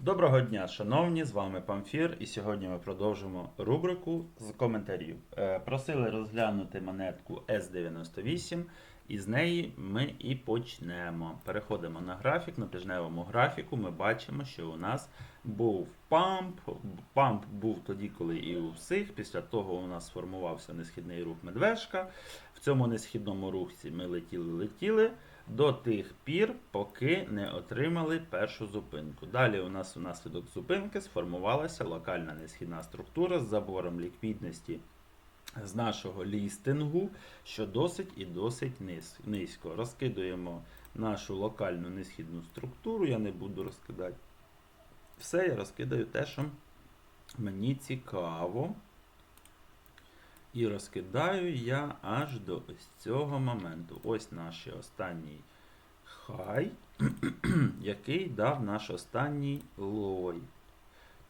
Доброго дня, шановні, з вами Памфір, і сьогодні ми продовжимо рубрику з коментарів. Е, Просили розглянути монетку S98, і з неї ми і почнемо. Переходимо на графік. На тижневому графіку ми бачимо, що у нас був памп. Памп був тоді, коли і у всіх. Після того у нас сформувався несхідний рух медвежка. В цьому несхідному рухі ми летіли-летіли до тих пір, поки не отримали першу зупинку. Далі у нас унаслідок зупинки сформувалася локальна несхідна структура з забором ліквідності з нашого лістингу, що досить і досить низ- низько. Розкидуємо нашу локальну несхідну структуру. Я не буду розкидати все, я розкидаю те, що мені цікаво. І розкидаю я аж до ось цього моменту. Ось наш останній хай, який дав наш останній лой.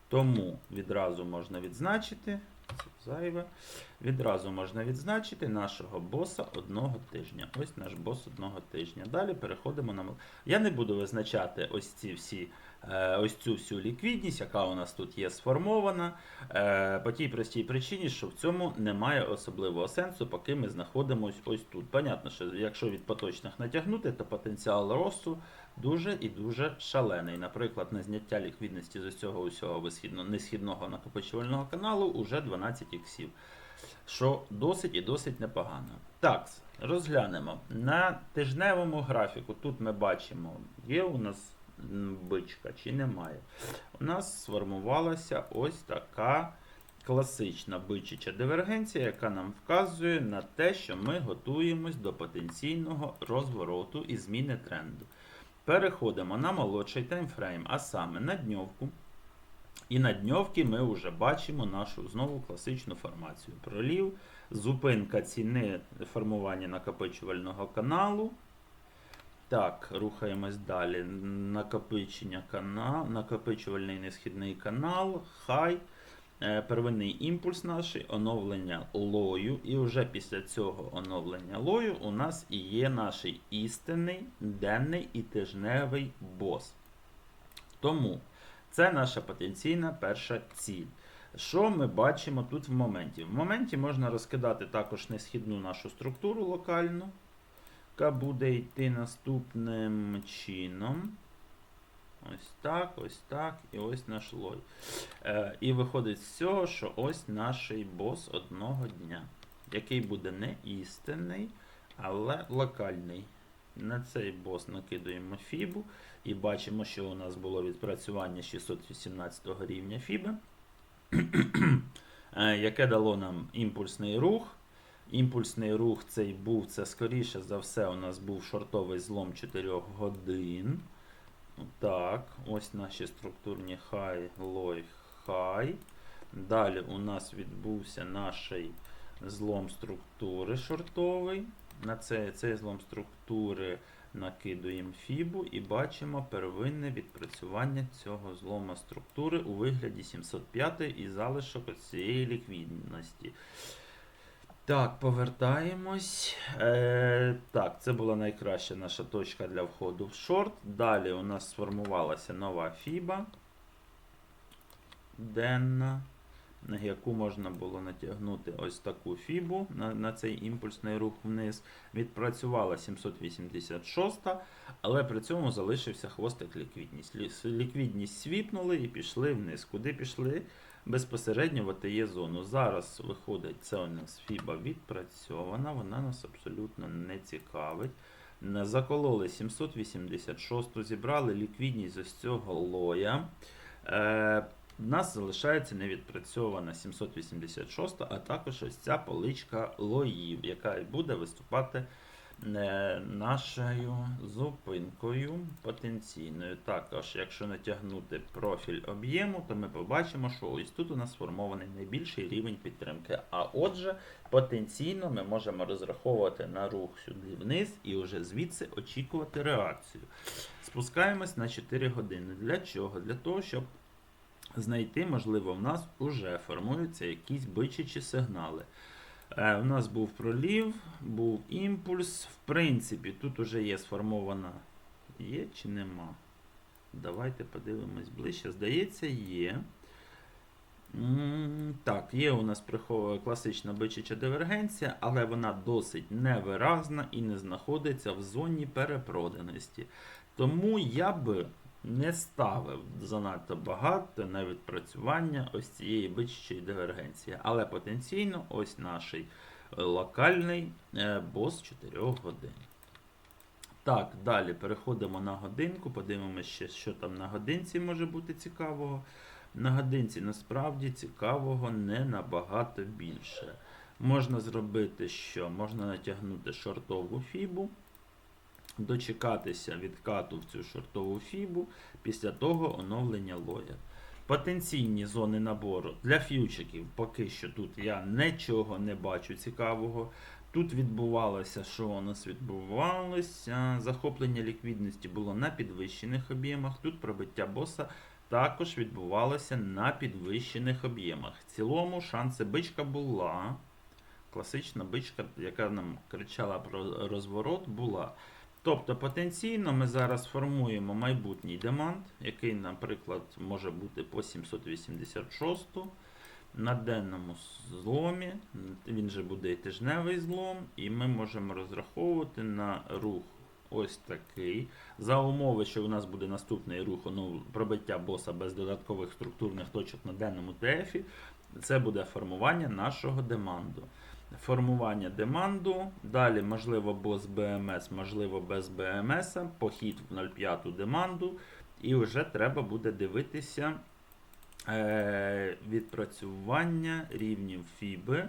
Тому відразу можна відзначити, зайве, відразу можна відзначити нашого боса одного тижня. Ось наш бос одного тижня. Далі переходимо на. Я не буду визначати ось ці всі. е, Ось цю всю ліквідність, яка у нас тут є сформована, е, по тій простій причині, що в цьому немає особливого сенсу, поки ми знаходимося ось тут. Понятно, що якщо від поточних натягнути, то потенціал росту дуже і дуже шалений. Наприклад, на зняття ліквідності з ось усього висхідно, несхідного накопичувального каналу уже 12 іксів, що досить і досить непогано. Так, розглянемо. На тижневому графіку тут ми бачимо, є у нас бичка чи немає. У нас сформувалася ось така класична бичача дивергенція, яка нам вказує на те, що ми готуємось до потенційного розвороту і зміни тренду. Переходимо на молодший таймфрейм, а саме на дньовку. І на дньовці ми вже бачимо нашу знову класичну формацію. Пролів, зупинка ціни формування накопичувального каналу. Так, рухаємось далі. Накопичення канал, накопичувальний несхідний канал, хай. Е, Первинний імпульс наш, оновлення лою. І вже після цього оновлення лою у нас і є наш істинний денний і тижневий бос. Тому це наша потенційна перша ціль. Що ми бачимо тут в моменті? В моменті можна розкидати також несхідну нашу структуру локальну, яка буде йти наступним чином. Ось так, ось так, і ось наш лой. Е, і виходить з цього, що ось наш бос одного дня, який буде не істинний, але локальний. На цей бос накидуємо фібу і бачимо, що у нас було відпрацювання 618 рівня фіби, е, яке дало нам імпульсний рух. Імпульсний рух цей був, це скоріше за все, у нас був шортовий злом 4 годин. Так, ось наші структурні хай, лой, хай. Далі у нас відбувся наш злом структури шортовий. На цей, цей злом структури накидуємо фібу і бачимо первинне відпрацювання цього злома структури у вигляді 705 і залишок цієї ліквідності. Так, повертаємось. Е, так, це була найкраща наша точка для входу в шорт. Далі у нас сформувалася нова фіба денна, на яку можна було натягнути ось таку фібу на, на цей імпульсний рух вниз. Відпрацювала 786, але при цьому залишився хвостик ліквідність. Ліквідність свіпнули і пішли вниз. Куди пішли? безпосередньо в АТЄ зону. Зараз виходить, це у нас фіба відпрацьована, вона нас абсолютно не цікавить. Закололи 786, зібрали ліквідність з цього лоя. У нас залишається невідпрацьована 786, а також ось ця поличка лоїв, яка буде виступати е, нашою зупинкою потенційною. Також, якщо натягнути профіль об'єму, то ми побачимо, що ось тут у нас сформований найбільший рівень підтримки. А отже, потенційно ми можемо розраховувати на рух сюди вниз і вже звідси очікувати реакцію. Спускаємось на 4 години. Для чого? Для того, щоб знайти, можливо, в нас вже формуються якісь бичачі сигнали. Е, у нас був пролів, був імпульс. В принципі, тут вже є сформована. Є чи нема? Давайте подивимось ближче. Здається, є. Так, є у нас класична бичача дивергенція, але вона досить невиразна і не знаходиться в зоні перепроданості. Тому я би не ставив занадто багато на відпрацювання ось цієї бичачої дивергенції. Але потенційно ось наш е, локальний е, бос 4 годин. Так, далі переходимо на годинку, подивимося що там на годинці може бути цікавого. На годинці насправді цікавого не набагато більше. Можна зробити що? Можна натягнути шортову фібу, дочекатися відкату в цю шортову фібу, після того оновлення лоя. Потенційні зони набору для фьючиків поки що тут я нічого не бачу цікавого. Тут відбувалося, що у нас відбувалося? Захоплення ліквідності було на підвищених об'ємах. Тут пробиття боса також відбувалося на підвищених об'ємах. В цілому шанси бичка була. Класична бичка, яка нам кричала про розворот, була. Тобто потенційно ми зараз формуємо майбутній демант, який, наприклад, може бути по 786 на денному зломі. Він же буде і тижневий злом, і ми можемо розраховувати на рух ось такий. За умови, що у нас буде наступний рух ну, пробиття боса без додаткових структурних точок на денному ТФі, це буде формування нашого деманду. Формування деманду. Далі, можливо, бос БМС, можливо, без БМС, похід в 0,5 деманду. І вже треба буде дивитися е, відпрацювання рівнів фіби,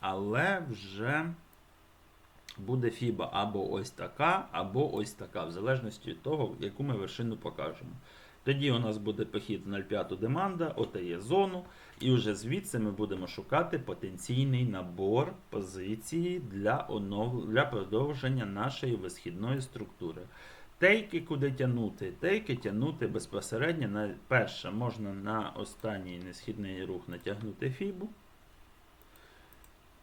але вже буде фіба або ось така, або ось така, в залежності від того, яку ми вершину покажемо. Тоді у нас буде похід в 0,5 деманда, отає зону, і вже звідси ми будемо шукати потенційний набор позиції для, онов... для продовження нашої висхідної структури. Тейки куди тягнути? Тейки тягнути безпосередньо на перше, можна на останній несхідний рух натягнути фібу.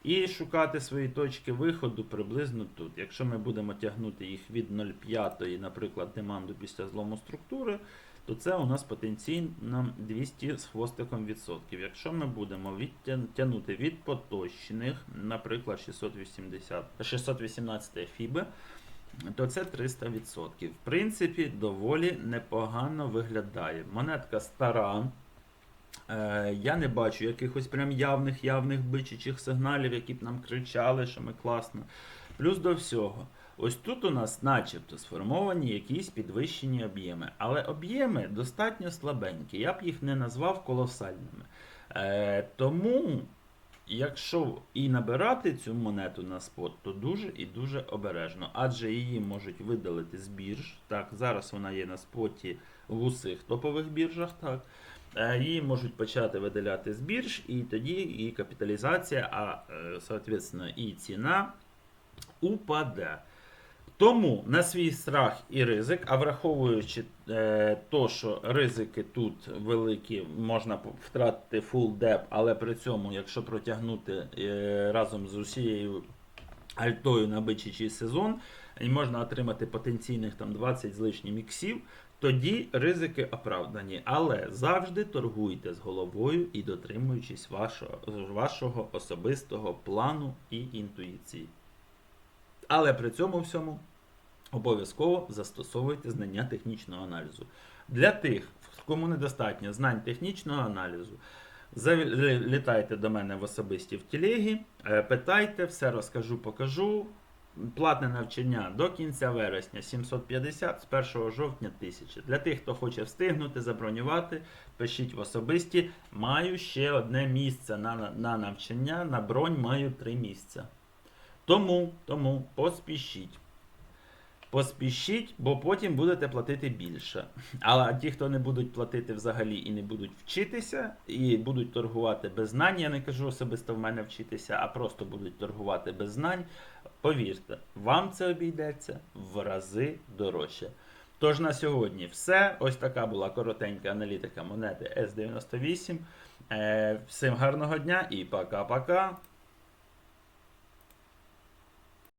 І шукати свої точки виходу приблизно тут. Якщо ми будемо тягнути їх від 0,5, наприклад, деманду після злому структури, то це у нас потенційно 200 з хвостиком відсотків. Якщо ми будемо відтягнути від поточних, наприклад, 680, 618 фіби, то це 300%. В принципі, доволі непогано виглядає. Монетка стара. Е, Я не бачу якихось прям явних явних бичичих сигналів, які б нам кричали, що ми класно. Плюс до всього, ось тут у нас начебто сформовані якісь підвищені об'єми. Але об'єми достатньо слабенькі. Я б їх не назвав колосальними. Е, Тому, якщо і набирати цю монету на спот, то дуже і дуже обережно. Адже її можуть видалити з бірж. Так, зараз вона є на споті в усіх топових біржах. так. Е, Її можуть почати видаляти з бірж, і тоді і капіталізація, а е, соответственно, і ціна упаде. Тому на свій страх і ризик, а враховуючи е, то, що ризики тут великі, можна втратити full деп, але при цьому, якщо протягнути е, разом з усією альтою на бичачий сезон, і можна отримати потенційних там 20 з лишнім іксів, тоді ризики оправдані. Але завжди торгуйте з головою і дотримуючись вашого, вашого особистого плану і інтуїції. Але при цьому всьому обов'язково застосовуйте знання технічного аналізу. Для тих, кому недостатньо знань технічного аналізу, залітайте до мене в особисті в телегі, е, питайте, все розкажу, покажу. Платне навчання до кінця вересня 750, з 1 жовтня 1000. Для тих, хто хоче встигнути, забронювати, пишіть в особисті. Маю ще одне місце на, на навчання, на бронь маю три місця. Тому, тому поспішіть. Поспішіть, бо потім будете платити більше. Але ті, хто не будуть платити взагалі і не будуть вчитися, і будуть торгувати без знань, я не кажу особисто в мене вчитися, а просто будуть торгувати без знань, повірте, вам це обійдеться в рази дорожче. Тож на сьогодні все. Ось така була коротенька аналітика монети S98. Е, всім гарного дня і пока-пока.